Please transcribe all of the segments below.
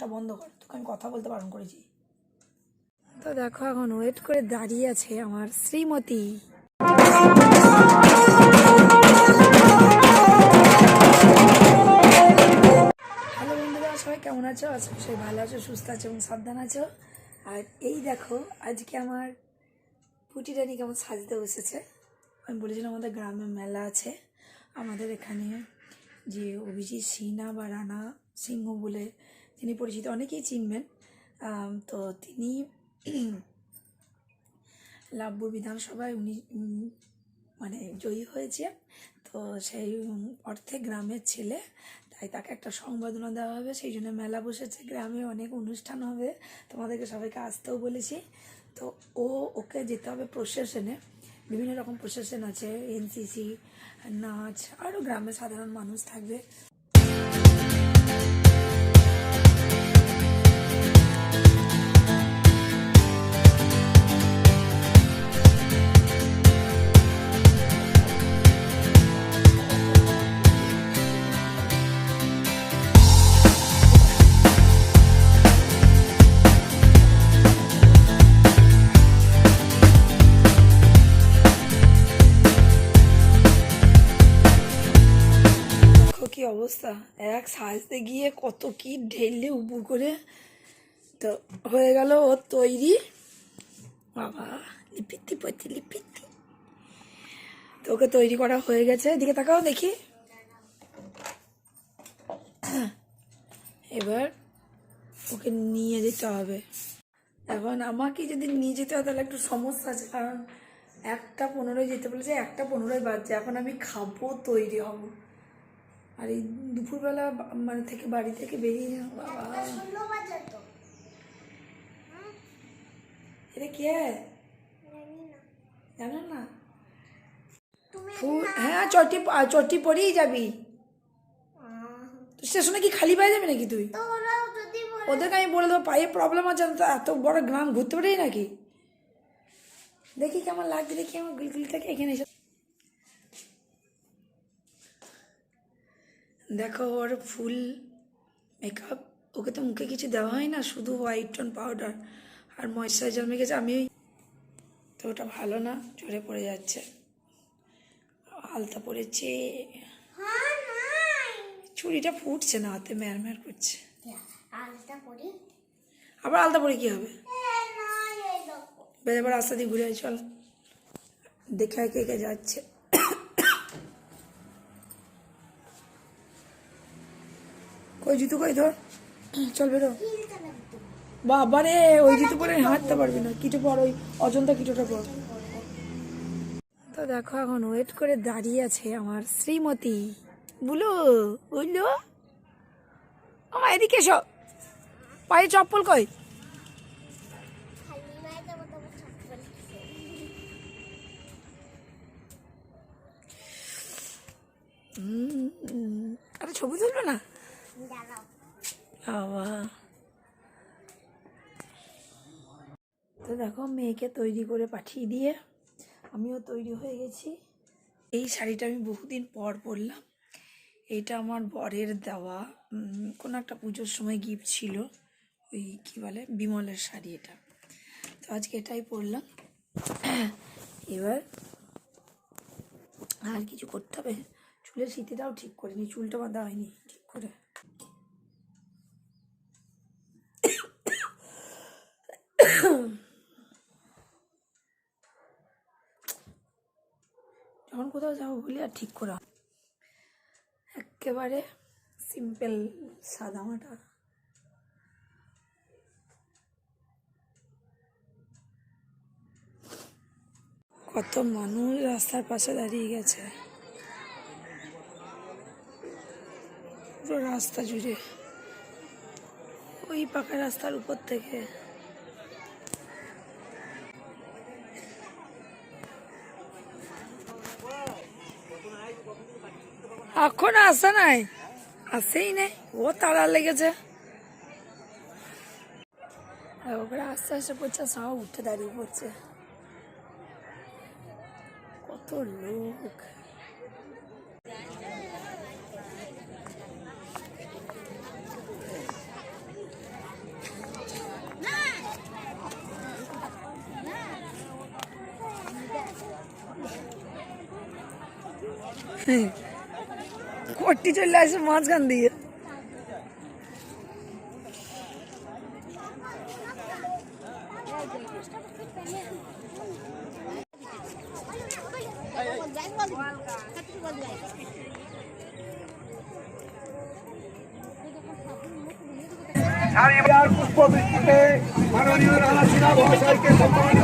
মুখটা বন্ধ কর তোকে আমি কথা বলতে বারণ করেছি। তো দেখো এখন ওয়েট করে দাঁড়িয়ে আছে আমার শ্রীমতী। হ্যালো বন্ধুরা সবাই কেমন আছো? করি সবাই ভালো আছো সুস্থ আছো এবং সাবধান আছো। আর এই দেখো আজকে আমার পুটি রানী কেমন সাজতে বসেছে। আমি বলেছিলাম আমাদের গ্রামে মেলা আছে। আমাদের এখানে যে অভিজিৎ সিনহা বা রানা সিংহ বলে তিনি পরিচিত, অনেকেই চিনবেন। তো তিনি লাভ্য বিধানসভায় উনি মানে জয়ী হয়েছে তো সেই অর্থে গ্রামের ছেলে, তাই তাকে একটা সংবর্ধনা দেওয়া হবে। সেই জন্য মেলা বসেছে। গ্রামে অনেক অনুষ্ঠান হবে। তোমাদেরকে সবাইকে আসতেও বলেছি। তো ও, ওকে যেতে হবে প্রশাসনে। বিভিন্ন রকম প্রশাসন আছে এনসিসি নাচ, আরও গ্রামে সাধারণ মানুষ থাকবে। অবস্থা। এক সাজতে গিয়ে কত কি ঢেললে উবু করে তো হয়ে গেল ওর তৈরি। বাবা লিপিত্তি পতি লিপিত্তি তো ওকে তৈরি করা হয়ে গেছে। এদিকে তাকাও দেখি। এবার ওকে নিয়ে যেতে হবে। এখন আমাকে যদি নিয়ে যেতে হয় তাহলে একটু সমস্যা আছে, কারণ একটা পনেরোয় যেতে বলেছে, একটা পনেরোয় বাজছে। এখন আমি খাব, তৈরি হব। আর এই দুপুরবেলা মানে থেকে বাড়ি থেকে বেরিয়ে বাবা। এটা কে? জানো না। হ্যাঁ চটি চটি পরেই যাবি। স্টেশনে কি খালি পায়ে যাবি নাকি তুই? ওদেরকে আমি বলে দেবো পায়ে প্রবলেম আছে এত বড় গ্রাম ঘুরতে পারি নাকি? দেখি কেমন লাগছে দেখি আমার গুলগুলিটাকে এখানে এসে দেখো ওর ফুল মেকআপ ওকে তো মুখে কিছু দেওয়া হয় না শুধু হোয়াইট টোন পাউডার আর ময়শ্চারাইজার মেখেছে আমি ওই তো ওটা ভালো না ঝরে পড়ে যাচ্ছে। আলতা পড়েছে। চুড়িটা ফুটছে না হাতে ম্যার ম্যার করছে। আলতা পরি। আবার আলতা পরে কি হবে? বেশ এবার রাস্তা দিয়ে ঘুরে চল। দেখে কে কে যাচ্ছে। কই জুতো কই ধর। চল বেরো। বাবা রে ওই জুতো পরে হাঁটতে পারবি না। কিটো পর, ওই অজন্তা কিটোটা পর। তো দেখো, এখন ওয়েট করে দাঁড়িয়ে আছে আমার শ্রীমতী। বুলু বুঝলো আমার এদিকে এসো। পায়ে চপ্পল কই। আরে ছবি তুলবে না? বাবা। তো দেখো, মেয়েকে তৈরি করে পাঠিয়ে দিয়ে আমিও তৈরি হয়ে গেছি। এই শাড়িটা আমি বহুদিন পর পরলাম। এটা আমার বরের দেওয়া কোনো একটা পুজোর সময় গিফট ছিল। ওই কি বলে, বিমলের শাড়ি এটা। তো আজকে এটাই পরলাম। এবার আর কিছু করতে হবে। চুলের স্মৃতিটাও ঠিক করিনি, চুলটা বাঁধা হয়নি ঠিক করে। যখন কোথাও যাব বলি আর ঠিক করা একেবারে সিম্পল সাদা মাটা। কত মানুষ রাস্তার পাশে দাঁড়িয়ে গেছে। পুরো রাস্তা জুড়ে। ওই পাকা রাস্তার উপর থেকে। এখন আসে নাই? আসেই নাই। ও তাড়া লেগেছে। ওপরে আস্তে আস্তে পড়ছে, সব উঠে দাঁড়িয়ে পড়ছে। কত লোক। কট্টি চলে আসে মাঝখান দিয়ে আর পুষ্পবৃষ্টিতে মাননীয় রানা সিনহা মহাশয়কে সম্মানিত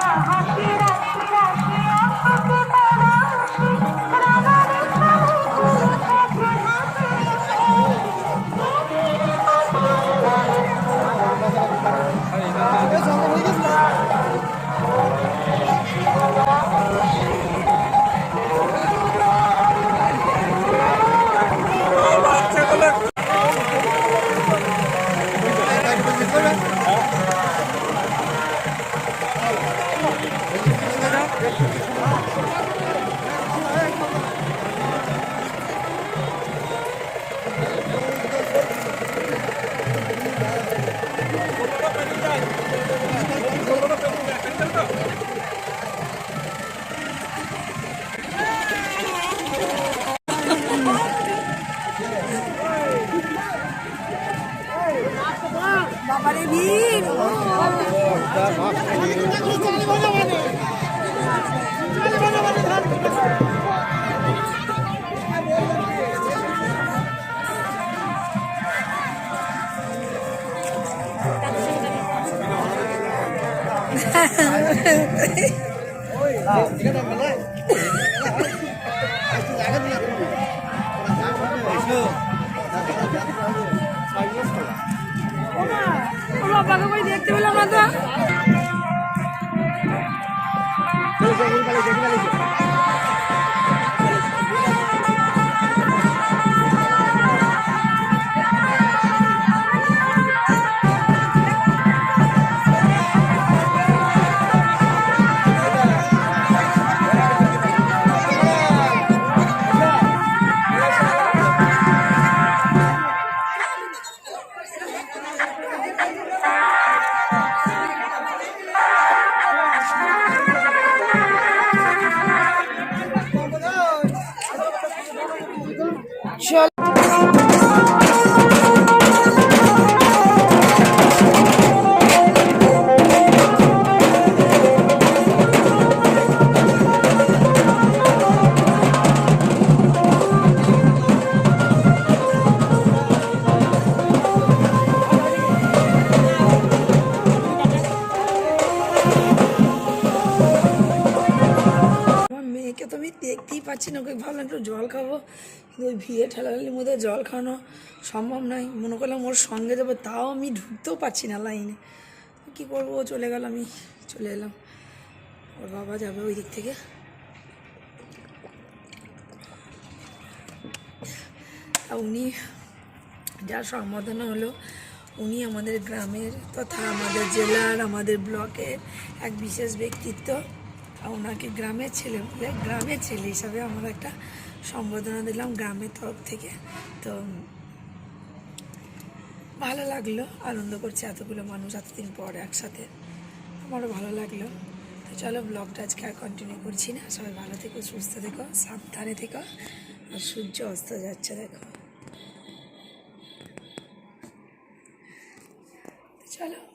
tira, tira, tira. ওই ভিড়ে ঠেলাঠেলির মধ্যে জল খাওয়ানো সম্ভব নয়। মনে করলাম ওর সঙ্গে যাব, তাও আমি ঢুকতেও পারছি না লাইনে। কি করব? চলে গেল, আমি চলে এলাম। ওর বাবা যাবে ওই দিক থেকে। উনি যার সম্বোধনা হলো, উনি আমাদের গ্রামের তথা আমাদের জেলার, আমাদের ব্লকের এক বিশেষ ব্যক্তিত্ব। ওনাকে গ্রামের ছেলে বলে, গ্রামের ছেলে হিসাবে আমরা একটা সম্বোধনা দিলাম গ্রামের তরফ থেকে। তো ভালো লাগল, আনন্দ করছে এতগুলো মানুষ এতদিন পর একসাথে। আমারও ভালো লাগল। তো চলো ব্লগটা আজকে আর কন্টিনিউ করছি না। সবাই ভালো থেকো, সুস্থ থেকো, সাবধানে থেকো, আর সূর্য অস্ত যাচ্ছে দেখো। চলো।